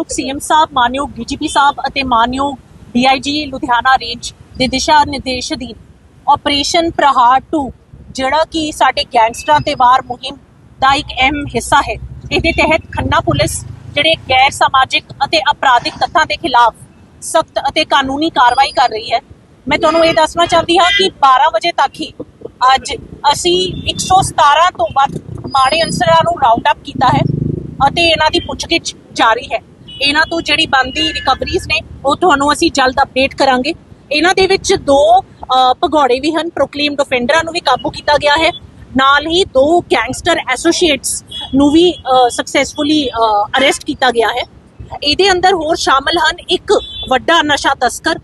ਮਾਨਯੋਗ ਸੀਐਮ ਸਾਹਿਬ, ਮਾਨਯੋਗ ਡੀਜੀਪੀ ਸਾਹਿਬ ਅਤੇ ਮਾਨਯੋਗ ਡੀਆਈਜੀ ਲੁਧਿਆਣਾ ਰੇਂਜ ਦੇ ਦਿਸ਼ਾ ਨਿਰਦੇਸ਼ ਅਧੀਨ ਆਪਰੇਸ਼ਨ ਪ੍ਰਹਾਰ 2 ਜਿਹੜਾ ਕਿ ਸਾਡੇ ਗੈਂਗਸਟਰਾਂ ਤੇ ਵਾਰ ਮੁਹਿੰਮ ਦਾ ਇੱਕ ਅਹਿਮ ਹਿੱਸਾ ਹੈ। ਇਹਦੇ ਤਹਿਤ ਖੰਨਾ ਪੁਲਿਸ ਜਿਹੜੇ ਗੈਰ ਸਮਾਜਿਕ ਅਤੇ ਅਪਰਾਧਿਕ ਤੱਤਾਂ ਦੇ ਖਿਲਾਫ ਸਖਤ ਅਤੇ ਕਾਨੂੰਨੀ ਕਾਰਵਾਈ ਕਰ ਰਹੀ ਹੈ। ਮੈਂ ਤੁਹਾਨੂੰ ਇਹ ਦੱਸਣਾ ਚਾਹੁੰਦੀ ਹਾਂ ਕਿ 12 ਵਜੇ ਤੱਕ ਹੀ ਅੱਜ ਅਸੀਂ 117 ਤੋਂ ਵੱਧ ਮਾੜੇ ਅਨਸਰਾਂ ਨੂੰ ਰਾਉਂਡ ਅਪ ਕੀਤਾ ਹੈ ਅਤੇ ਇਹਨਾਂ ਦੀ ਪੁੱਛਗਿੱਛ ਜਾਰੀ ਹੈ। ਇਹਨਾਂ ਤੋਂ ਜਿਹੜੀ ਬੰਦੀ ਰਿਕਵਰੀਜ਼ ਨੇ, ਉਹ ਤੁਹਾਨੂੰ ਅਸੀਂ ਜਲਦ ਅਪਡੇਟ ਕਰਾਂਗੇ। ਇਹਨਾਂ ਦੇ ਵਿੱਚ ਦੋ ਭਗੌੜੇ ਵੀ ਹਨ ਪ੍ਰੋਕਲੇਮਡ ਅਫੈਂਡਰਾਂ ਨੂੰ ਵੀ ਕਾਬੂ ਕੀਤਾ ਗਿਆ ਹੈ। ਨਾਲ ਹੀ ਦੋ ਗੈਂਗਸਟਰ ਐਸੋਸੀਏਟਸ ਨੂੰ ਵੀ ਸਕਸੈਸਫੁਲੀ ਅਰੈਸਟ ਕੀਤਾ ਗਿਆ ਹੈ। ਇਹਦੇ ਅੰਦਰ ਹੋਰ ਸ਼ਾਮਲ ਹਨ ਇੱਕ ਵੱਡਾ ਨਸ਼ਾ ਤਸਕਰ,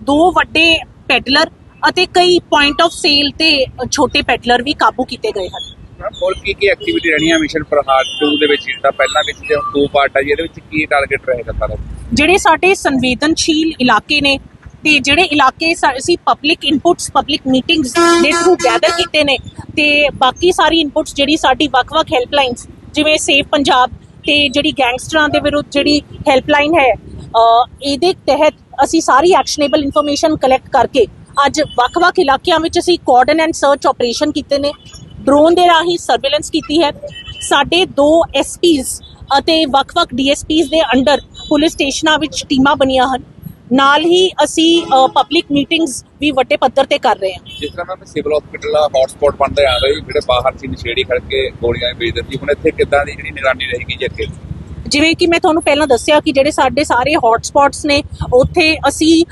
ਦੋ ਵੱਡੇ ਪੈਡਲਰ ਅਤੇ ਕਈ ਪੁਆਇੰਟ ਆਫ ਸੇਲ ਤੇ ਛੋਟੇ ਪੈਡਲਰ ਵੀ ਕਾਬੂ ਕੀਤੇ ਗਏ ਹਨ। ਹੋਰ ਕੀ ਕੀ ਐਕਟੀਵਿਟੀ ਰਹਿਣੀ ਮਿਸ਼ਨ ਪ੍ਰਹਾਰ 2 ਦੇ ਵਿੱਚ? ਜਿਹੜਾ ਪਹਿਲਾਂ ਵਿੱਚ ਤੇ ਦੋ ਪਾਰਟ ਆ ਜੀ, ਇਹਦੇ ਵਿੱਚ ਕੀ ਟਾਰਗੇਟ ਰਹੇਗਾ ਸਾਰਾ? ਜਿਹੜੇ ਸਾਡੇ ਸੰਵੇਦਨਸ਼ੀਲ ਇਲਾਕੇ ਨੇ ਤੇ ਜਿਹੜੇ ਇਲਾਕੇ ਅਸੀਂ ਪਬਲਿਕ ਇਨਪੁਟਸ ਪਬਲਿਕ ਮੀਟਿੰਗਸ ਦੇ ਥਰੂ ਗੈਦਰ ਕੀਤੇ ਨੇ ਤੇ ਬਾਕੀ ਸਾਰੀ ਇਨਪੁਟਸ ਜਿਹੜੀ ਸਾਡੀ ਵੱਖ-ਵੱਖ ਹੈਲਪਲਾਈਨਸ ਜਿਵੇਂ ਸੇਫ ਪੰਜਾਬ ਤੇ ਜਿਹੜੀ ਗੈਂਗਸਟਰਾਂ ਦੇ ਵਿਰੁੱਧ ਜਿਹੜੀ ਹੈਲਪਲਾਈਨ ਹੈ ਇਹਦੇ ਤਹਿਤ ਅਸੀਂ ਸਾਰੀ ਐਕਸ਼ਨੇਬਲ ਇਨਫੋਰਮੇਸ਼ਨ ਕਲੈਕਟ ਕਰਕੇ ਅੱਜ ਵੱਖ-ਵੱਖ ਇਲਾਕਿਆਂ ਵਿੱਚ ਅਸੀਂ ਕੋਆਰਡਨ ਸਰਚ ਆਪਰੇਸ਼ਨ ਕੀਤੇ ਨੇ। ਡਰੋਨ ਦੇ ਰਾਹੀਂ ਸਰਵੇਲੈਂਸ ਕੀਤੀ ਹੈ। ਸਾਡੇ ਦੋ ਐਸਪੀਜ਼ ਅਤੇ ਵੱਖ-ਵੱਖ ਡੀਐਸਪੀਜ਼ ਦੇ ਅੰਡਰ ਪੁਲਿਸ ਸਟੇਸ਼ਨਾਂ ਵਿੱਚ ਟੀਮਾਂ ਬਣੀਆਂ ਹਨ। ਨਾਲ ਹੀ ਅਸੀਂ ਪਬਲਿਕ ਮੀਟਿੰਗਸ ਵੀ ਵੱਡੇ ਪੱਧਰ ਤੇ ਕਰ ਰਹੇ ਹਾਂ। ਜਿਸ ਤਰ੍ਹਾਂ ਮੈਂ ਸਿਵਲ ਹਸਪੀਟਲ ਦਾ ਹੌਟਸਪੌਟ ਬਣਦਾ ਆ ਰਿਹਾ ਜਿਹੜੇ ਬਾਹਰ ਸੀ ਨਸ਼ੇੜੀ ਖੜ ਕੇ ਗੋਲੀਆਂ ਵੇਚ ਦਿੱਤੀ ਹੁਣ ਇੱਥੇ ਕਿੱਦਾਂ ਦੀ ਜਿਹੜੀ ਨਿਗਰਾਨੀ ਰਹੇਗੀ ਜੀ ਅੱਗੇ? ਜਿਵੇਂ ਕਿ ਮੈਂ ਤੁਹਾਨੂੰ ਪਹਿਲਾਂ ਦੱਸਿਆ ਕਿ ਜਿਹੜੇ ਸਾਡੇ ਸਾਰੇ ਹੌਟ ਸਪੌਟਸ ਨੇ ਉੱਥੇ ਅਸੀਂ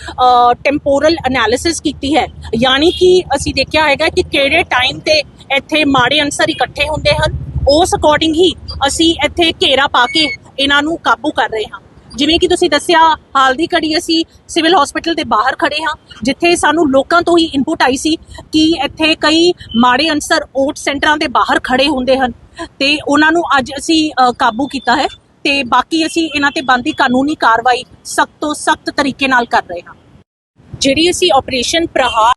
ਟੈਂਪੋਰਲ ਐਨਾਲਿਸਿਸ ਕੀਤੀ ਹੈ। ਯਾਨੀ ਕਿ ਅਸੀਂ ਦੇਖਿਆ ਹੈਗਾ ਕਿ ਕਿਹੜੇ ਟਾਈਮ ਤੇ ਇੱਥੇ ਮਾੜੇ ਅਨਸਰ ਇਕੱਠੇ ਹੁੰਦੇ ਹਨ। ਉਸ ਅਕੋਰਡਿੰਗ ਹੀ ਅਸੀਂ ਇੱਥੇ ਘੇਰਾ ਪਾ ਕੇ ਇਹਨਾਂ ਨੂੰ ਕਾਬੂ ਕਰ ਰਹੇ ਹਾਂ। ਜਿਵੇਂ ਕਿ ਤੁਸੀਂ ਦੱਸਿਆ, ਹਾਲ ਦੀ ਘੜੀ ਅਸੀਂ ਸਿਵਲ ਹਸਪੀਟਲ ਦੇ ਬਾਹਰ ਖੜੇ ਹਾਂ, ਜਿੱਥੇ ਸਾਨੂੰ ਲੋਕਾਂ ਤੋਂ ਹੀ ਇਨਪੁਟ ਆਈ ਸੀ ਕਿ ਇੱਥੇ ਕਈ ਮਾੜੇ ਅਨਸਰ ਓਟ ਸੈਂਟਰਾਂ ਦੇ ਬਾਹਰ ਖੜੇ ਹੁੰਦੇ ਹਨ। ਤੇ ਉਹਨਾਂ ਨੂੰ ਅੱਜ ਅਸੀਂ ਕਾਬੂ ਕੀਤਾ ਹੈ ਤੇ ਬਾਕੀ ਅਸੀਂ ਇਹਨਾਂ ਤੇ ਬੰਦੀ ਕਾਨੂੰਨੀ ਕਾਰਵਾਈ ਸਖਤ ਤੋਂ ਸਖਤ ਤਰੀਕੇ ਨਾਲ ਕਰ ਰਹੇ ਹਾਂ। ਜਿਹੜੀ ਅਸੀਂ ਆਪਰੇਸ਼ਨ ਪ੍ਰਹਾਰ